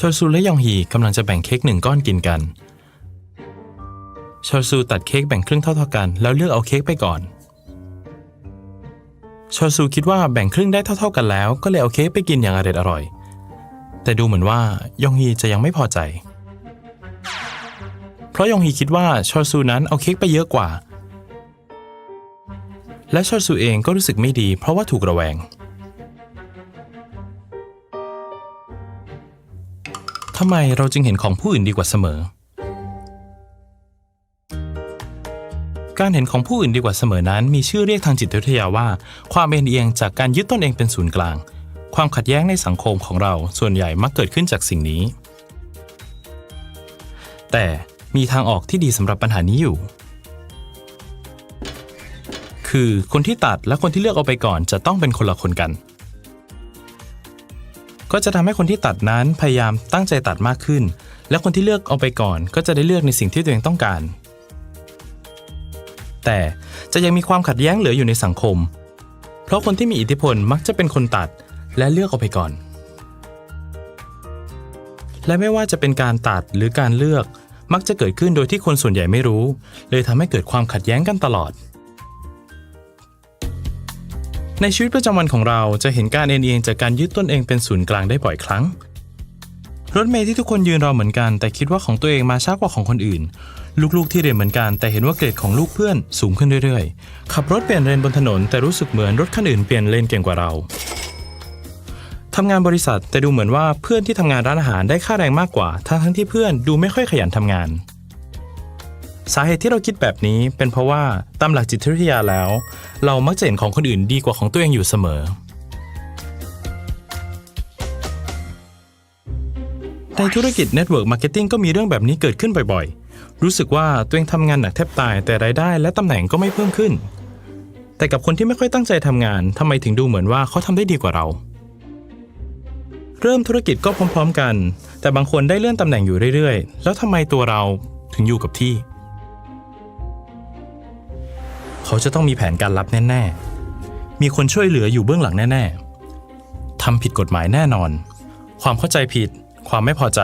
ชอซูและยองฮีกำลังจะแบ่งเค้กหนึ่งก้อนกินกัน ชอซูตัดเค้กแบ่งครึ่งเท่าๆกัน แล้วเลือกเอาเค้กไปก่อน ชอซูคิดว่าแบ่งครึ่งได้เท่า ๆกันแล้ว ก็เลยเอาเค้กไปกินอย่างอร่อยอร่อย แต่ดูเหมือนว่ายองฮีจะยังไม่พอใจ เพราะยองฮีคิดว่าชอซูนั้นเอาเค้กไปเยอะกว่า และชอซูเองก็รู้สึกไม่ดี เพราะว่าถูกระแวง ทำไมเราจึงเห็นของผู้อื่นดีกว่าเสมอ การเห็นของผู้อื่นดีกว่าเสมอนั้น มีชื่อเรียกทางจิตวิทยาว่า ความเอ็นเอียงจากการยึดตนเองเป็นศูนย์กลาง ความขัดแย้งในสังคมของเราส่วนใหญ่มักเกิดขึ้นจากสิ่งนี้ แต่มีทางออกที่ดีสำหรับปัญหานี้อยู่ คือคนที่ตัดและคนที่เลือกเอาไปก่อนจะต้องเป็นคนละคนกัน ก็จะทำให้คนที่ตัดนั้นพยายามตั้งใจตัดมากขึ้น และคนที่เลือกเอาไปก่อนก็จะได้เลือกในสิ่งที่ตัวเองต้องการ แต่จะยังมีความขัดแย้งเหลืออยู่ในสังคม เพราะคนที่มีอิทธิพลมักจะเป็นคนตัดและเลือกเอาไปก่อน และไม่ว่าจะเป็นการตัดหรือการเลือกมักจะเกิดขึ้นโดยที่คนส่วนใหญ่ไม่รู้ เลยทำให้เกิดความขัดแย้งกันตลอด ในชีวิตประจำวันของเราจะเห็นการเอ็นเอียงจากการยึดตนเองเป็นศูนย์กลางได้บ่อยครั้ง รถเมล์ที่ทุกคนยืนรอเหมือนกัน แต่คิดว่าของตัวเองมาช้ากว่าของคนอื่น ลูกๆที่เรียนเหมือนกัน แต่เห็นว่าเกรดของลูกเพื่อนสูงขึ้นเรื่อยๆ ขับรถเปลี่ยนเลนบนถนน แต่รู้สึกเหมือนรถคันอื่นเปลี่ยนเลนเก่งกว่าเราทำงานบริษัทแต่ดูเหมือนว่าเพื่อนที่ทำงานร้านอาหารได้ค่าแรงมากกว่า ทั้งที่เพื่อนดูไม่ค่อยขยันทำงาน สาเหตุที่เราคิดแบบนี้เป็นเพราะว่าตามหลักจิตวิทยาแล้ว เรามักจะเห็นของคนอื่นดีกว่าของตัวเองอยู่เสมอ ในธุรกิจเน็ตเวิร์กมาร์เก็ตติ้งก็มีเรื่องแบบนี้เกิดขึ้นบ่อยๆ รู้สึกว่าตัวเองทำงานหนักแทบตายแต่รายได้และตำแหน่งก็ไม่เพิ่มขึ้น แต่กับคนที่ไม่ค่อยตั้งใจทำงานทำไมถึงดูเหมือนว่าเขาทำได้ดีกว่าเรา เริ่มธุรกิจก็พร้อม ๆ กัน แต่บางคนได้เลื่อนตำแหน่งอยู่เรื่อยๆ แล้วทำไมตัวเราถึงอยู่กับที่ เขาจะต้องมีแผนการลับแน่ๆ มีคนช่วยเหลืออยู่เบื้องหลังแน่ๆทำผิดกฎหมายแน่นอน ความเข้าใจผิด ความไม่พอใจ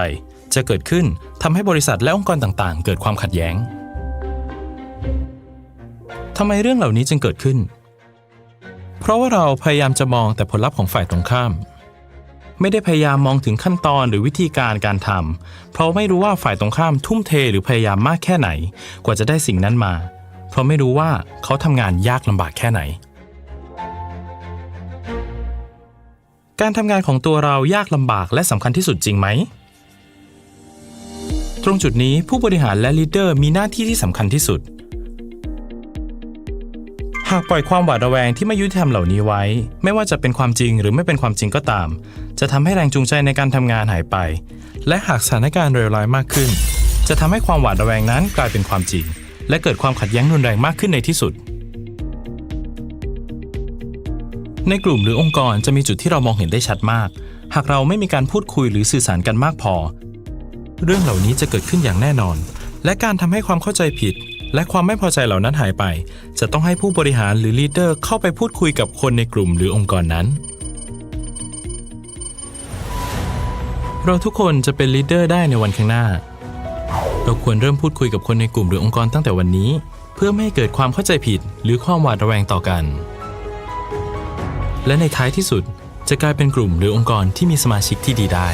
จะเกิดขึ้นทำให้บริษัทและองค์กรต่างๆ เกิดความขัดแย้งทำไมเรื่องเหล่านี้จึงเกิดขึ้น เพราะว่าเราพยายามจะมองแต่ผลลัพธ์ของฝ่ายตรงข้าม ไม่ได้พยายามมองถึงขั้นตอนหรือวิธีการการทำเพราะไม่รู้ว่าฝ่ายตรงข้ามทุ่มเทหรือพยายามมากแค่ไหน กว่าจะได้สิ่งนั้นมา เพราะไม่รู้ว่าเขาทำงานยากลำบากแค่ไหน การทำงานของตัวเรายากลำบากและสำคัญที่สุดจริงไหม ตรงจุดนี้ผู้บริหารและลีดเดอร์มีหน้าที่ที่สำคัญที่สุด หากปล่อยความหวาดระแวงที่ไม่ยุติธรรมเหล่านี้ไว้ ไม่ว่าจะเป็นความจริงหรือไม่เป็นความจริงก็ตาม จะทำให้แรงจูงใจในการทำงานหายไป และหากสถานการณ์เลวร้ายมากขึ้น จะทำให้ความหวาดระแวงนั้นกลายเป็นความจริง และเกิดความขัดแย้งรุนแรงมากขึ้นในที่สุด ในกลุ่มหรือองค์กรจะมีจุดที่เรามองเห็นได้ชัดมาก หากเราไม่มีการพูดคุยหรือสื่อสารกันมากพอ เรื่องเหล่านี้จะเกิดขึ้นอย่างแน่นอน และการทำให้ความเข้าใจผิด และความไม่พอใจเหล่านั้นหายไป จะต้องให้ผู้บริหารหรือลีดเดอร์เข้าไปพูดคุยกับคนในกลุ่มหรือองค์กรนั้นเราทุกคนจะเป็นลีดเดอร์ได้ในวันข้างหน้า เราควรเริ่มพูดคุยกับคนในกลุ่มหรือองค์กรตั้งแต่วันนี้ เพื่อไม่ให้เกิดความเข้าใจผิด หรือความหวาดระแวงต่อกัน และในท้ายที่สุดจะกลายเป็นกลุ่มหรือองค์กรที่มีสมาชิกที่ดีได้